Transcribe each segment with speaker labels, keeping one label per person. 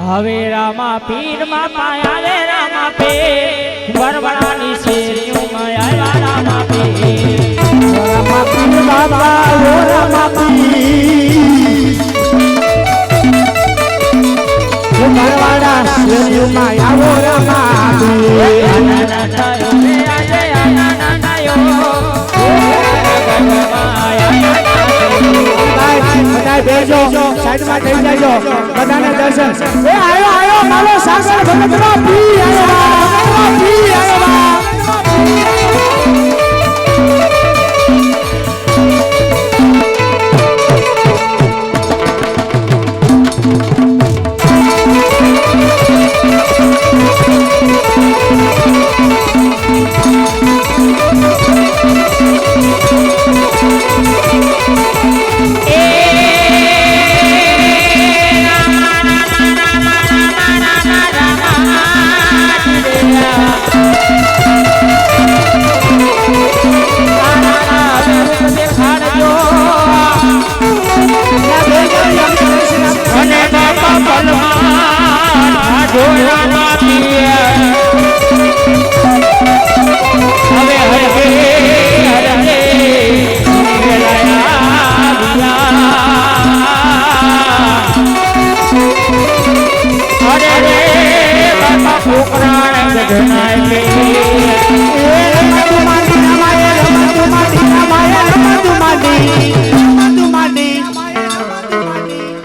Speaker 1: હવે રામા પીર બાપા આવે રામા પે. વરવડાની શેરીઓમાં આવ્યા રામા પીર
Speaker 2: રમાપી બાબા, ઓ રમાપી ઓ ભરવાડા શેરીઓમાં આવો રામા બધાય બેજો. સાઈડમાં થઈ જાજો બધાને દર્શન. એ આયો આયો માલો સાગર ભગતનો પી, આયો પી, આયો.
Speaker 1: બાપા ફોકરાણ ગઢનાય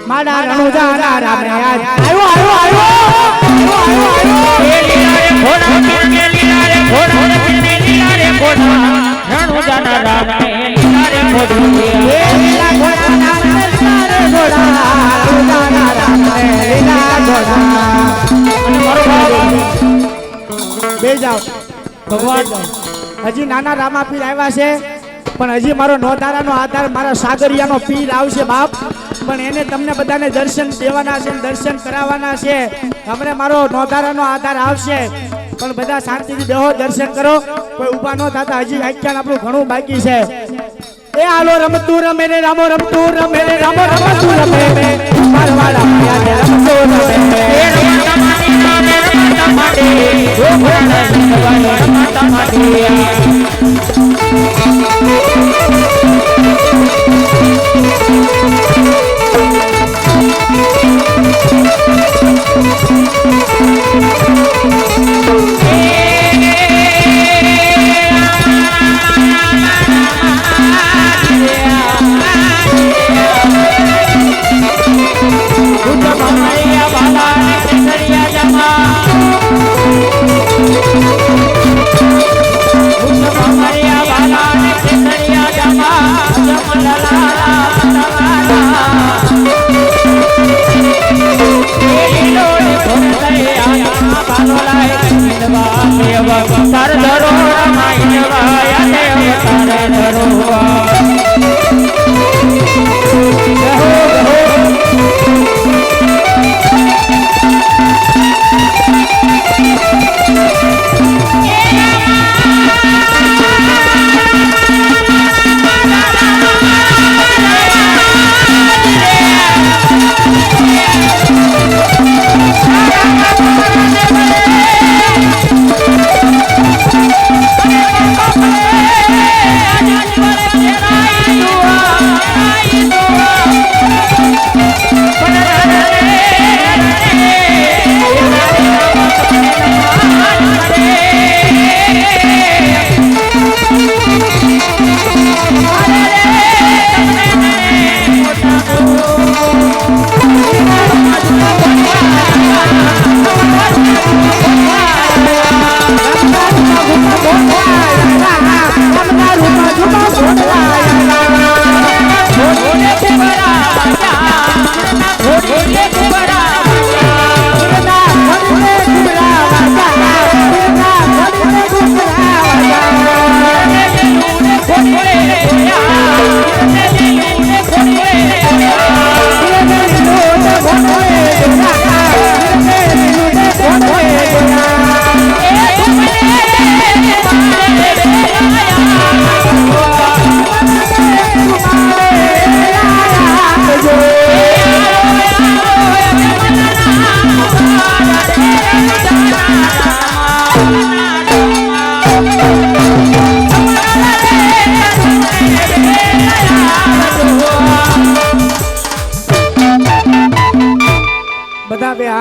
Speaker 2: માડા રણુજા રા રામ આવ્યો આવ્યો આવ્યો આવ્યો આવ્યો બે જાઓ. ભગવાન, હજી નાના રામા પીર આવ્યા છે, પણ હજી મારો નોધારાનો આધાર મારા સાગરિયાનો પીર આવશે, બાપ. પણ એને તમને બધાને દર્શન દેવાના છે દર્શન કરાવવાના છે. હમણે મારો નોધારાનો આધાર આવશે. પણ બધા શાંતિથી બેહો, દર્શન કરો. કોઈ ઊભા ન થતા, હજી વ્યાખ્યાન આપણું ઘણું બાકી છે. એ આલો રમતું રમે રે, રામો, રમતું રમે રે, રામો, રમતું રમે રે. મારવાડા રમતું રમે રે.
Speaker 1: તાર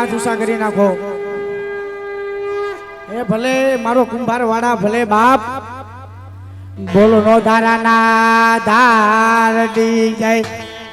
Speaker 2: હાથ ઊંચા કરી નાખો. એ ભલે મારો કુંભાર વાળા ભલે બાપ. બોલો, નો ધારાના ધાર દી જાય.